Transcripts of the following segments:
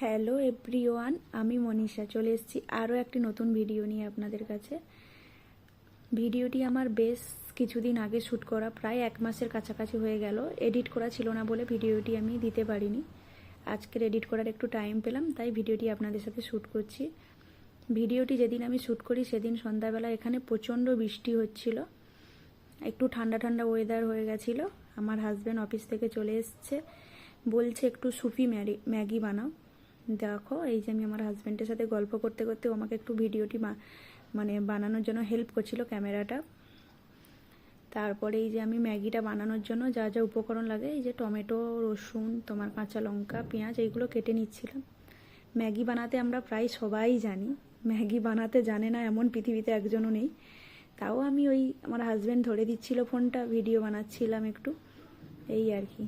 Hello everyone আমি মনীষা। চলে এসেছি আরও একটি নতুন ভিডিও নিয়ে আপনাদের কাছে। ভিডিওটি আমার বেশ কিছুদিন আগে শ্যুট করা, প্রায় এক মাসের কাছাকাছি হয়ে গেল। এডিট করা ছিল না বলে ভিডিওটি আমি দিতে পারিনি। আজকের এডিট করার একটু টাইম পেলাম, তাই ভিডিওটি আপনাদের সাথে শ্যুট করছি। ভিডিওটি যেদিন আমি শ্যুট করি, সেদিন সন্ধ্যাবেলা এখানে প্রচণ্ড বৃষ্টি হচ্ছিল। একটু ঠান্ডা ঠান্ডা ওয়েদার হয়ে গেছিল। আমার হাজব্যান্ড অফিস থেকে চলে এসছে। বলছে, একটু সুফি ম্যারি ম্যাগি বানাও। দেখো, এই যে আমি আমার হাজব্যান্ডের সাথে গল্প করতে করতে আমাকে একটু ভিডিওটি মানে বানানোর জন্য হেল্প করছিল ক্যামেরাটা তারপরে এই যে আমি ম্যাগিটা বানানোর জন্য যা যা উপকরণ লাগে, এই যে টমেটো, রসুন, তোমার কাঁচা লঙ্কা, পেঁয়াজ, এইগুলো কেটে নিচ্ছিলাম। ম্যাগি বানাতে আমরা প্রায় সবাই জানি, ম্যাগি বানাতে জানে না এমন পৃথিবীতে একজনও নেই। তাও আমি ওই, আমার হাজব্যান্ড ধরে দিচ্ছিল ফোনটা ভিডিও বানাচ্ছিলাম একটু, এই আর কি।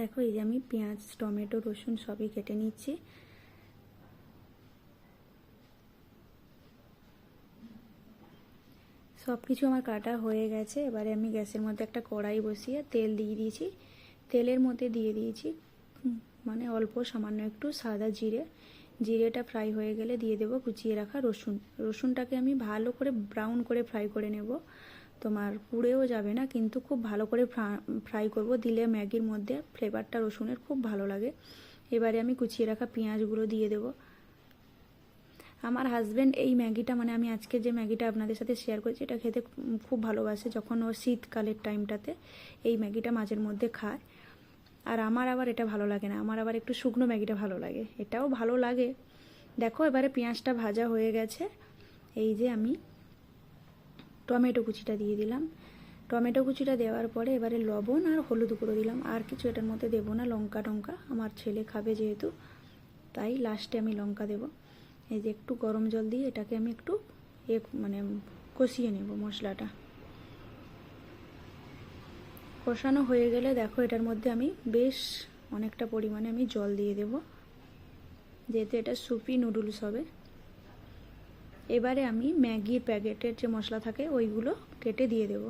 দেখো এই যে আমি পেঁয়াজ, টমেটো, রসুন সবই কেটে নিচ্ছি। সব কিছু আমার কাটা হয়ে গেছে। এবারে আমি গ্যাসের মধ্যে একটা কড়াই বসিয়ে তেল দিয়ে দিয়েছি। তেলের মধ্যে দিয়ে দিয়েছি মানে অল্প সামান্য একটু সাদা জিরে। জিরেটা ফ্রাই হয়ে গেলে দিয়ে দেবো কুচিয়ে রাখা রসুন। রসুনটাকে আমি ভালো করে ব্রাউন করে ফ্রাই করে নেব। তোমার পুড়েও যাবে না, কিন্তু খুব ভালো করে ফ্রাই করব। দিলে ম্যাগির মধ্যে ফ্লেভারটা রসুনের খুব ভালো লাগে। এবারে আমি কুচিয়ে রাখা পেঁয়াজগুলো দিয়ে দেবো। আমার হাজব্যান্ড এই ম্যাগিটা মানে আমি আজকে যে ম্যাগিটা আপনাদের সাথে শেয়ার করছি এটা খেতে খুব ভালোবাসে যখন ও শীতকালের টাইমটাতে এই ম্যাগিটা মাঝের মধ্যে খায়। আর আমার আবার এটা ভালো লাগে না। আমার আবার একটু শুকনো ম্যাগিটা ভালো লাগে। এটাও ভালো লাগে। দেখো এবারে পেঁয়াজটা ভাজা হয়ে গেছে। এই যে আমি টমেটো কুচিটা দিয়ে দিলাম। টমেটো কুচিটা দেওয়ার পরে এবারে লবণ আর হলুদ গুঁড়ো দিলাম। আর কিছু এটার মধ্যে দেবো না, লঙ্কা টঙ্কা। আমার ছেলে খাবে যেহেতু, তাই লাস্টে আমি লঙ্কা দেবো। এই যে একটু গরম জল দিয়ে এটাকে আমি একটু এ মানে কষিয়ে নেব মশলাটা। কষানো হয়ে গেলে দেখো এটার মধ্যে আমি বেশ অনেকটা পরিমাণে আমি জল দিয়ে দেব। যেহেতু এটা সুপি নুডলস হবে। এবারে আমি ম্যাগির প্যাকেটের যে মশলা থাকে, ওইগুলো কেটে দিয়ে দেব।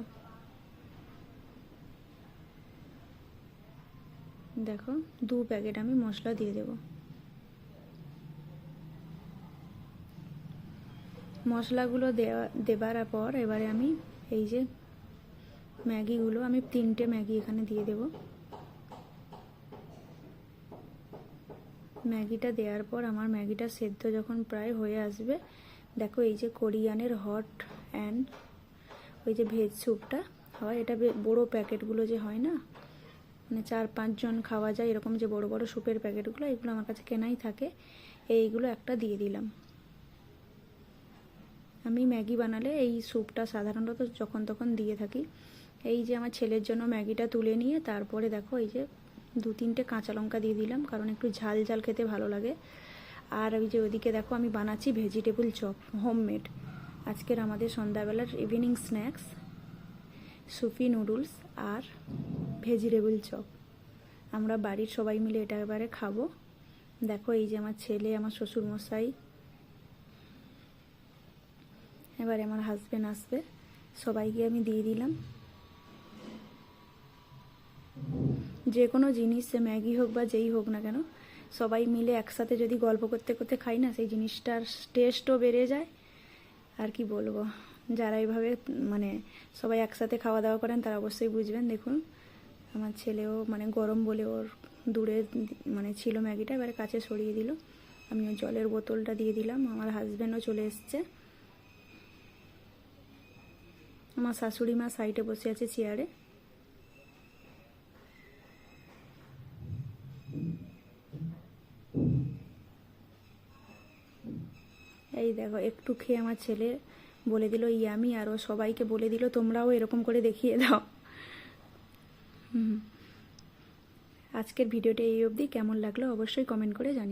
দেখো, দু প্যাকেট আমি মশলা দিয়ে দেব। মশলাগুলো দেওয়া, দেবার পর এবারে আমি এই যে ম্যাগিগুলো, আমি তিনটে ম্যাগি এখানে দিয়ে দেব। ম্যাগিটা দেওয়ার পর আমার ম্যাগিটা সেদ্ধ যখন প্রায় হয়ে আসবে দেখো, এই যে কোরিয়ানের হট অ্যান্ড ওই যে ভেজ স্যুপটা, হয় এটা বড় প্যাকেটগুলো যে হয় না মানে চার পাঁচজন খাওয়া যায় এরকম যে বড় বড় স্যুপের প্যাকেটগুলো, এগুলো আমার কাছে কেনাই থাকে। এইগুলো একটা দিয়ে দিলাম। আমি ম্যাগি বানালে এই স্যুপটা সাধারণত যখন তখন দিয়ে থাকি। এই যে আমার ছেলের জন্য ম্যাগিটা তুলে নিয়ে, তারপরে দেখো এই যে দু তিনটে কাঁচা লঙ্কা দিয়ে দিলাম, কারণ একটু ঝাল ঝাল খেতে ভালো লাগে। আর ওই যে ওইদিকে দেখো আমি বানাচ্ছি ভেজিটেবল চপ হোমমেড আজকের আমাদের সন্ধ্যাবেলার ইভিনিং স্ন্যাক্স সুফি নুডলস আর ভেজিটেবল চপ আমরা বাড়ির সবাই মিলে এটা এবারে খাব। দেখো এই যে আমার ছেলে, আমার শ্বশুর মশাই এবারে আমার হাজবেন্ড আসবে। সবাইকে আমি দিয়ে দিলাম। যে কোনো জিনিস, সে ম্যাগি হোক বা যেই হোক না কেন সবাই মিলে একসাথে যদি গল্প করতে করতে খাই না, সেই জিনিসটার টেস্টও বেড়ে যায়। আর কি বলব? যারা এইভাবে মানে সবাই একসাথে খাওয়া দাওয়া করেন, তারা অবশ্যই বুঝবেন। দেখুন, আমার ছেলেও মানে গরম বলে ওর দূরে মানে ছিল ম্যাগিটা, এবারে কাছে সরিয়ে দিল। আমি জলের বোতলটা দিয়ে দিলাম। আমার হাজব্যান্ডও চলে এসছে। আমার শাশুড়ি মা সাইডে বসে আছে চেয়ারে এই দেখো, একটু খেয়ে আমার ছেলে বলে দিল, ইয়ামি আরও সবাইকে বলে দিল, তোমরাও এরকম করে দেখিয়ে দাও। আজকের ভিডিওটা এই অবধি। কেমন লাগল অবশ্যই কমেন্ট করে জানি